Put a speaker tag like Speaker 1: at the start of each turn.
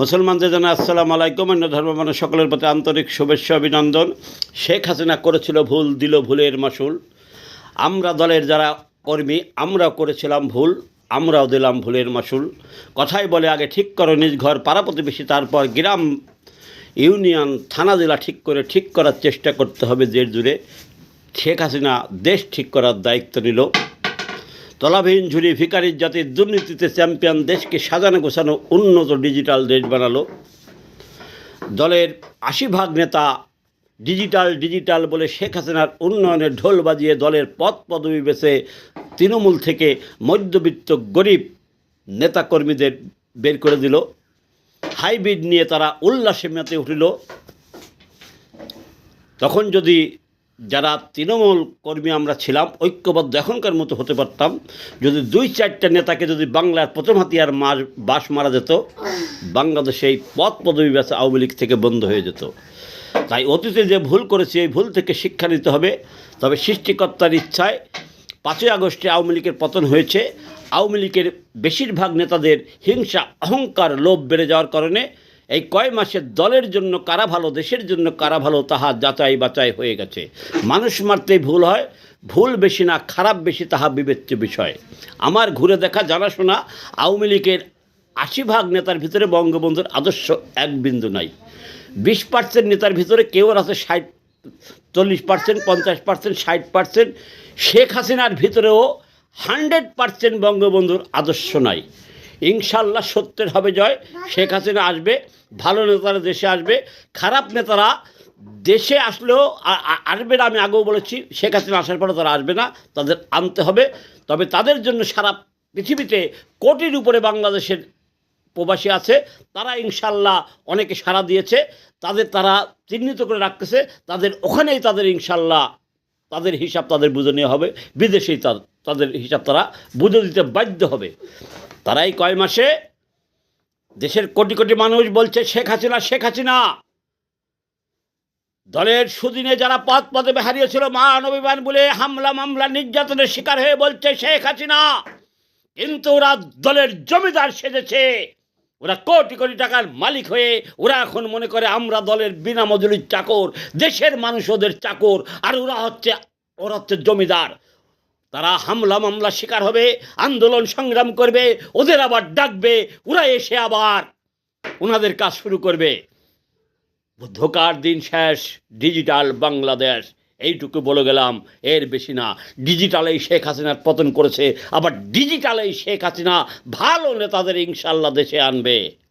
Speaker 1: মুসলমানদের জানা, আসসালাম আলাইকুম, অন্য ধর্ম মানে সকলের প্রতি আন্তরিক শুভেচ্ছা, অভিনন্দন। শেখ হাসিনা করেছিল ভুল, দিল ভুলের মাসুল। আমরা দলের যারা কর্মী, আমরাও করেছিলাম ভুল, আমরাও দিলাম ভুলের মাসুল। কথাই বলে আগে ঠিক করো, নিজ ঘর পাড়া প্রতিবেশী, তারপর গ্রাম, ইউনিয়ন, থানা, জেলা ঠিক করে ঠিক করার চেষ্টা করতে হবে দেশ জুড়ে। শেখ হাসিনা দেশ ঠিক করার দায়িত্ব নিল। তলাবিহীন ঝুড়ি ভিকারির জাতির দুর্নীতিতে চ্যাম্পিয়ন দেশকে সাজানো গোছানো উন্নত ডিজিটাল দেশ বানালো। দলের আশি ভাগ নেতা ডিজিটাল ডিজিটাল বলে শেখ হাসিনার উন্নয়নের ঢোল বাজিয়ে দলের পদ পদবি বেছে তৃণমূল থেকে মধ্যবিত্ত গরিব নেতাকর্মীদের বের করে দিল। হাইব্রিড নিয়ে তারা উল্লাসে মেতে উঠিল। তখন যদি যারা তৃণমূল কর্মী আমরা ছিলাম, ঐক্যবদ্ধ এখনকার মতো হতে পারতাম। যদি দুই চারটা নেতাকে যদি বাংলার প্রথম হাতিয়ার মার বাস মারা যেত, বাংলাদেশে এই পথ পদবী ব্যাস আওয়ামী লীগ থেকে বন্ধ হয়ে যেত। তাই অতীতে যে ভুল করেছে, এই ভুল থেকে শিক্ষা নিতে হবে। তবে সৃষ্টিকর্তার ইচ্ছায় পাঁচই আগস্টে আওয়ামী লীগের পতন হয়েছে। আওয়ামী লীগের বেশিরভাগ নেতাদের হিংসা, অহংকার, লোভ বেড়ে যাওয়ার কারণে এই কয় মাসে দলের জন্য কারা ভালো, দেশের জন্য কারা ভালো, তাহা যাচাই বাচাই হয়ে গেছে। মানুষ মারতেই ভুল হয়, ভুল বেশি না, খারাপ বেশি, তাহা বিবেচ্য বিষয়। আমার ঘুরে দেখা, জানাশোনা, আওয়ামী লীগের আশি ভাগ নেতার ভিতরে বঙ্গবন্ধুর আদর্শ এক বিন্দু নাই। বিশ পার্সেন্ট নেতার ভিতরে কেউ আছে ষাট, চল্লিশ পার্সেন্ট, পঞ্চাশ পার্সেন্ট, ষাট পার্সেন্ট। শেখ হাসিনার ভিতরেও হান্ড্রেড পার্সেন্ট বঙ্গবন্ধুর আদর্শ নাই। ইনশাল্লাহ সত্যের হবে জয়। শেখ হাসিনা আসবে, ভালো নেতারা দেশে আসবে, খারাপ নেতারা দেশে আসলেও আসবে না, আমি আগেও বলেছি, শেখ হাসিনা আসার পরে তারা আসবে না, তাদের আনতে হবে। তবে তাদের জন্য সারা পৃথিবীতে কোটির উপরে বাংলাদেশের প্রবাসী আছে, তারা ইনশাল্লাহ অনেকে সাড়া দিয়েছে, তাদের তারা চিহ্নিত করে রাখতেছে, তাদের ওখানেই তাদের ইনশাল্লাহ তাদের হিসাব তাদের বুঝে নেওয়া হবে। বিদেশেই তাদের হিসাব তারা বুঝে দিতে বাধ্য হবে। তারাই কয় মাসে দেশের কোটি কোটি মানুষ বলছে, শেখ হাসিনা শেখ হাসিনা! দলের সুদিনে যারা পদ পদে হারিয়েছিল মানবিমান বলে হামলা, মামলা, নির্যাতনের শিকার হয়ে বলছে, শেখ হাসিনা! কিন্তু ওরা দলের জমিদার সেজেছে। ওরা কোটি কোটি টাকার মালিক হয়ে ওরা এখন মনে করে আমরা দলের বিনা মজুরির চাকর, দেশের মানুষ ওদের চাকর, আর ওরা হচ্ছে ওরা হচ্ছে জমিদার। তারা হামলা মামলা শিকার হবে, আন্দোলন সংগ্রাম করবে, ওদের আবার ডাকবে, ওরা এসে আবার ওনাদের কাজ শুরু করবে। ধোকার দিন শেষ, ডিজিটাল বাংলাদেশ। এইটুকু বলে গেলাম, এর বেশি না। ডিজিটালেই শেখ হাসিনার পতন করেছে, আবার ডিজিটালেই শেখ হাসিনা ভালো নেতাদের ইনশাল্লাহ দেশে আনবে।